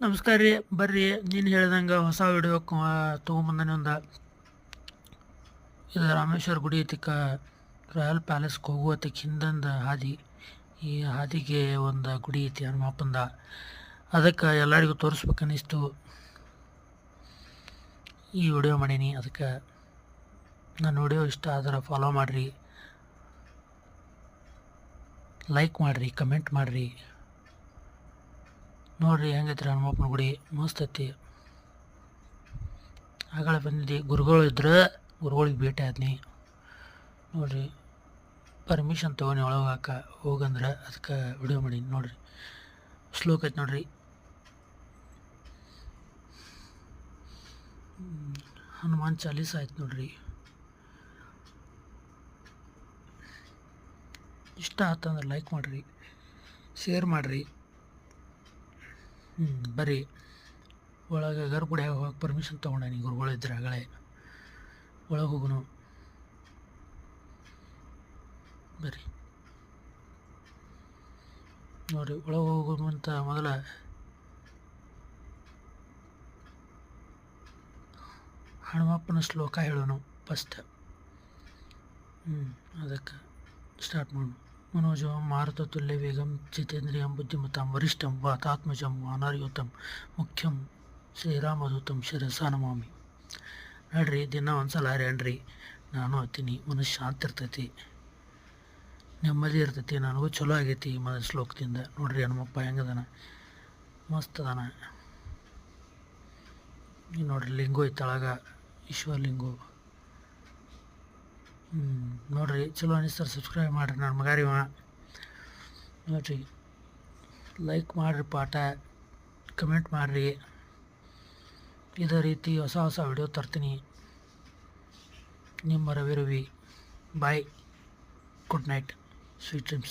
ನಮಸ್ಕಾರ ರೀ. ಬರ್ರಿ. ನೀನು ಹೇಳ್ದಂಗೆ ಹೊಸ ವಿಡಿಯೋ ತೊಗೊಂಬಂದಾನೆ ಒಂದು. ಇದು ರಾಮೇಶ್ವರ ಗುಡಿ ಐತಿಕ ರಾಯಲ್ ಪ್ಯಾಲೇಸ್ಗೆ ಹೋಗುವತ್ತಿಗೆ ಹಿಂದಂದು ಹಾದಿ. ಈ ಹಾದಿಗೆ ಒಂದು ಗುಡಿ ಐತಿ ಹನುಮಪ್ಪಂದ. ಅದಕ್ಕೆ ಎಲ್ಲರಿಗೂ ತೋರಿಸ್ಬೇಕನ್ನಿಸ್ತು ಈ ವಿಡಿಯೋ ಮಾಡೀನಿ. ಅದಕ್ಕೆ ನನ್ನ ವಿಡಿಯೋ ಇಷ್ಟ ಆದ್ರೆ ಫಾಲೋ ಮಾಡಿರಿ. ಲೈಕ್ ಮಾಡಿರಿ ಕಮೆಂಟ್ ಮಾಡಿರಿ. ನೋಡ್ರಿ ಹೆಂಗೈತ್ರಿ ಹನುಮಪ್ಪನ ಗುಡಿ. ಮಸ್ತ್ ಐತಿ. ಆಗಳ ಬಂದಿದ್ದೆ. ಗುರುಗಳು ಇದ್ರೆ ಗುರುಗಳಿಗೆ ಭೇಟಿ ಆದ್ನಿ. ನೋಡ್ರಿ ಪರ್ಮಿಷನ್ ತೊಗೊಂಡು ಒಳಗೆ ಹಾಕ. ಹೋಗಂದ್ರೆ ಅದಕ್ಕೆ ವಿಡಿಯೋ ಮಾಡೀನಿ ನೋಡ್ರಿ, ಶ್ಲೋಕ ಐತೆ ನೋಡ್ರಿ. ಹನುಮಾನ್ ಚಾಲೀಸ ಆಯ್ತು ನೋಡ್ರಿ. ಇಷ್ಟ ಆತಂದ್ರೆ ಲೈಕ್ ಮಾಡಿರಿ. ಶೇರ್ ಮಾಡಿರಿ. ಹ್ಞೂ ಬರ್ರಿ ಒಳಗೆ ಗರ್ಭಗುಡಿಯಾಗ ಹೋಗಿ ಪರ್ಮಿಷನ್ ತೊಗೊಂಡಾನಿ ಗುರುಗಳಿದ್ರೆ ಆಗಲೇ. ಒಳಗೆ ಹೋಗುನು. ಬರ್ರಿ ನೋಡಿ, ಒಳಗೆ ಹೋಗುವಂತ ಮೊದಲ. ಹನುಮಪ್ಪನ ಶ್ಲೋಕ ಹೇಳೋನು ಫಸ್ಟ್ ಹ್ಞೂ ಅದಕ್ಕೆ ಸ್ಟಾರ್ಟ್ ಮಾಡೋಣ. ಮನೋಜವಂ ಮಾರುತತುಲ್ಯ ವೇಗಂ ಜಿತೇಂದ್ರಿಯಂ ಬುದ್ಧಿಮತಾಂ ವರಿಷ್ಠಂ ವಾತಾತ್ಮಜಂ ಅನಾರ್ಯುತಂ ಮುಖ್ಯಂ ಶ್ರೀರಾಮಧೂತಂ ಶಿರಸ ನಮಾಮಿ. ನೋಡ್ರಿ, ದಿನ ಒಂದ್ಸಲ ಹರ್ಯಾಣ್ರಿ ನಾನು ಹತ್ತೀನಿ, ಮನಸ್ಸು ಶಾಂತ ಇರ್ತೈತಿ. ನೆಮ್ಮದಿ ಇರ್ತೈತಿ, ನನಗೂ ಚಲೋ ಆಗೈತಿ ಮನ ಶ್ಲೋಕದಿಂದ ನೋಡ್ರಿ ಹನುಮಪ್ಪ ಹೆಂಗದಾನ? ಮಸ್ತ್ ಅದಾನ. ನೋಡ್ರಿ ಲಿಂಗು ಈಶ್ವರಲಿಂಗು. ಹ್ಞೂ ನೋಡ್ರಿ, ಚಲೋ ಅನಿಸ್ತಾರೆ ಸಬ್ಸ್ಕ್ರೈಬ್ ಮಾಡಿರಿ ನನ್ನ ಮಗಾರಿವ ನೋಡ್ರಿ ಲೈಕ್ ಮಾಡಿರಿ ಪಾಠ ಕಮೆಂಟ್ ಮಾಡಿರಿ. ಇದೇ ರೀತಿ ಹೊಸ ಹೊಸ ವಿಡಿಯೋ ತರ್ತೀನಿ. ನಿಮ್ಮ Ravi Ravi bye good night sweet dreams